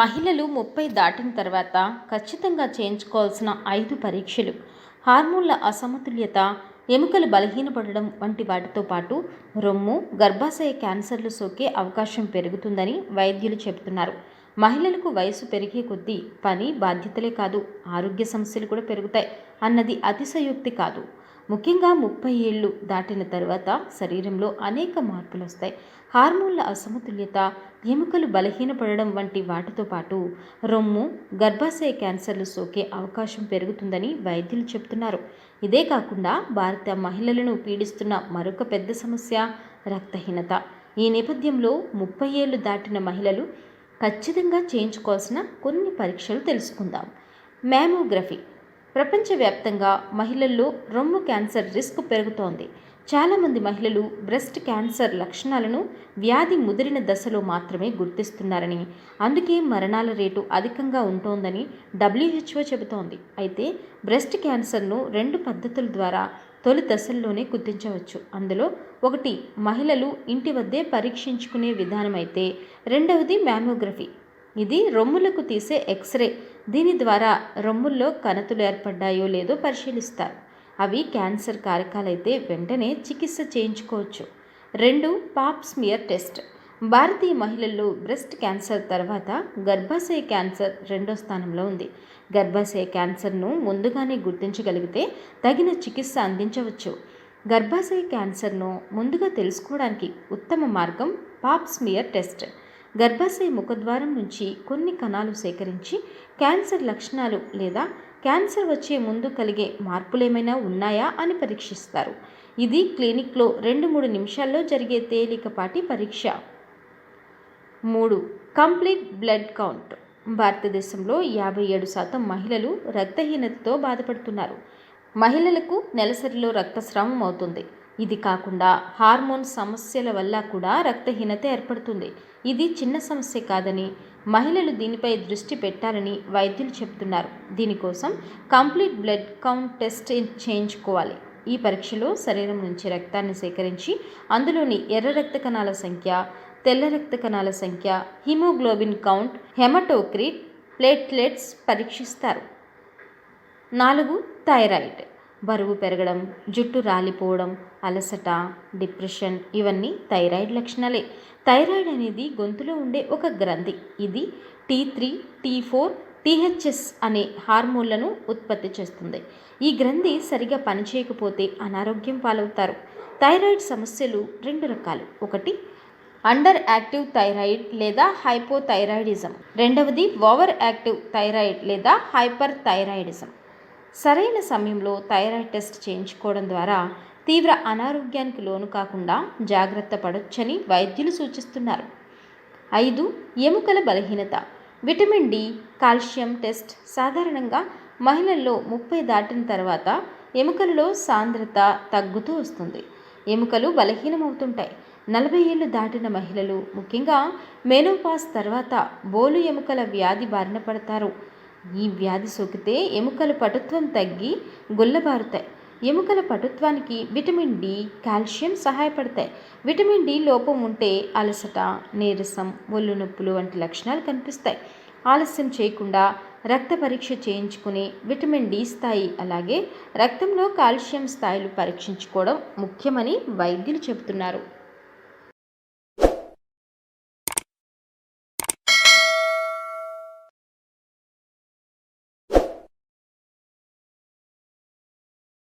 మహిళలు ముప్పై దాటిన తర్వాత ఖచ్చితంగా చేయించుకోవాల్సిన ఐదు పరీక్షలు. హార్మోన్ల అసమతుల్యత ఎముకలు బలహీనపడడం వంటి వాటితో పాటు రొమ్ము గర్భాశయ క్యాన్సర్లు సోకే అవకాశం పెరుగుతుందని వైద్యులు చెబుతున్నారు. మహిళలకు వయసు పెరిగే కొద్దీ పని బాధ్యతలే కాదు ఆరోగ్య సమస్యలు కూడా పెరుగుతాయి అన్నది అతిశయోక్తి కాదు. ముఖ్యంగా ముప్పై ఏళ్ళు దాటిన తర్వాత శరీరంలో అనేక మార్పులు వస్తాయి. హార్మోన్ల అసమతుల్యత ఎముకలు బలహీనపడడం వంటి వాటితో పాటు రొమ్ము గర్భాశయ క్యాన్సర్లు సోకే అవకాశం పెరుగుతుందని వైద్యులు చెబుతున్నారు ఇదే కాకుండా భారత మహిళలను పీడిస్తున్న మరొక పెద్ద సమస్య రక్తహీనత. ఈ నేపథ్యంలో ముప్పై ఏళ్ళు దాటిన మహిళలు ఖచ్చితంగా చేయించుకోవాల్సిన కొన్ని పరీక్షలు తెలుసుకుందాం. మ్యామోగ్రఫీ ప్రపంచవ్యాప్తంగా మహిళల్లో రొమ్ము క్యాన్సర్ రిస్క్ పెరుగుతోంది. చాలామంది మహిళలు బ్రెస్ట్ క్యాన్సర్ లక్షణాలను వ్యాధి ముదిరిన దశలో మాత్రమే గుర్తిస్తున్నారని అందుకే మరణాల రేటు అధికంగా ఉంటోందని డబ్ల్యూహెచ్ఓ చెబుతోంది. అయితే బ్రెస్ట్ క్యాన్సర్ను రెండు పద్ధతుల ద్వారా తొలి దశల్లోనే గుర్తించవచ్చు. అందులో ఒకటి మహిళలు ఇంటి వద్దే పరీక్షించుకునే విధానం అయితే రెండవది మ్యామోగ్రఫీ ఇది రొమ్ములకు తీసే ఎక్స్రే. దీని ద్వారా రొమ్ముల్లో కణతులు ఏర్పడ్డాయో లేదో పరిశీలిస్తారు. అవి క్యాన్సర్ కారకాలైతే వెంటనే చికిత్స చేయించుకోవచ్చు. రెండు పాప్ స్మియర్ టెస్ట్. భారతీయ మహిళల్లో బ్రెస్ట్ క్యాన్సర్ తర్వాత గర్భాశయ క్యాన్సర్ రెండో స్థానంలో ఉంది. గర్భాశయ క్యాన్సర్ను ముందుగానే గుర్తించగలిగితే తగిన చికిత్స అందించవచ్చు. గర్భాశయ క్యాన్సర్ను ముందుగా తెలుసుకోవడానికి ఉత్తమ మార్గం పాప్ స్మియర్ టెస్ట్. గర్భాశయ ముఖద్వారం నుంచి కొన్ని కణాలు సేకరించి క్యాన్సర్ లక్షణాలు లేదా క్యాన్సర్ వచ్చే ముందు కలిగే మార్పులేమైనా ఉన్నాయా అని పరీక్షిస్తారు. ఇది క్లినిక్లో రెండు మూడు నిమిషాల్లో జరిగే తేలికపాటి పరీక్ష. మూడు కంప్లీట్ బ్లడ్ కౌంట్. భారతదేశంలో యాభై ఏడు శాతం మహిళలు రక్తహీనతతో బాధపడుతున్నారు. మహిళలకు నెలసరిలో రక్తస్రావం అవుతుంది. ఇది కాకుండా హార్మోన్ సమస్యల వల్ల కూడా రక్తహీనత ఏర్పడుతుంది. ఇది చిన్న సమస్య కాదని మహిళలు దీనిపై దృష్టి పెట్టాలని వైద్యులు చెబుతున్నారు. దీనికోసం కంప్లీట్ బ్లడ్ కౌంట్ టెస్ట్ చేయించుకోవాలి. ఈ పరీక్షలో శరీరం నుంచి రక్తాన్ని సేకరించి అందులోని ఎర్ర రక్త కణాల సంఖ్య తెల్ల రక్త కణాల సంఖ్య హిమోగ్లోబిన్ కౌంట్ హెమటోక్రిట్ ప్లేట్లెట్స్ పరీక్షిస్తారు. నాలుగు థైరాయిడ్. బరువు పెరగడం జుట్టు రాలిపోవడం అలసట డిప్రెషన్ ఇవన్నీ థైరాయిడ్ లక్షణాలే. థైరాయిడ్ అనేది గొంతులో ఉండే ఒక గ్రంథి. ఇది T three T four THS అనే హార్మోన్లను ఉత్పత్తి చేస్తుంది. ఈ గ్రంథి సరిగా పనిచేయకపోతే అనారోగ్యం పాలవుతారు. థైరాయిడ్ సమస్యలు రెండు రకాలు. ఒకటి అండర్ యాక్టివ్ థైరాయిడ్ లేదా హైపోథైరాయిడిజం. రెండవది ఓవర్ యాక్టివ్ థైరాయిడ్ లేదా హైపర్ థైరాయిడిజం. సరైన సమయంలో థైరాయిడ్ టెస్ట్ చేయించుకోవడం ద్వారా తీవ్ర అనారోగ్యానికి లోను కాకుండా జాగ్రత్త పడొచ్చని వైద్యులు సూచిస్తున్నారు. ఐదు ఎముకల బలహీనత. విటమిన్ డి కాల్షియం టెస్ట్ సాధారణంగా మహిళల్లో ముప్పై దాటిన తర్వాత ఎముకలలో సాంద్రత తగ్గుతూ వస్తుంది. ఎముకలు బలహీనమవుతుంటాయి. నలభై ఏళ్ళు దాటిన మహిళలు ముఖ్యంగా మెనోపాస్ తర్వాత బోలు ఎముకల వ్యాధి బారిన పడతారు. ఈ వ్యాధి సోకితే ఎముకల పటుత్వం తగ్గి గుల్లబారుతాయి. ఎముకల పటుత్వానికి విటమిన్ డి కాల్షియం సహాయపడతాయి. విటమిన్ డి లోపం ఉంటే అలసట నీరసం ఒళ్ళు నొప్పులు వంటి లక్షణాలు కనిపిస్తాయి. ఆలస్యం చేయకుండా రక్త పరీక్ష చేయించుకుని విటమిన్ డి స్థాయి అలాగే రక్తంలో కాల్షియం స్థాయిలు పరీక్షించుకోవడం ముఖ్యమని వైద్యులు చెబుతున్నారు.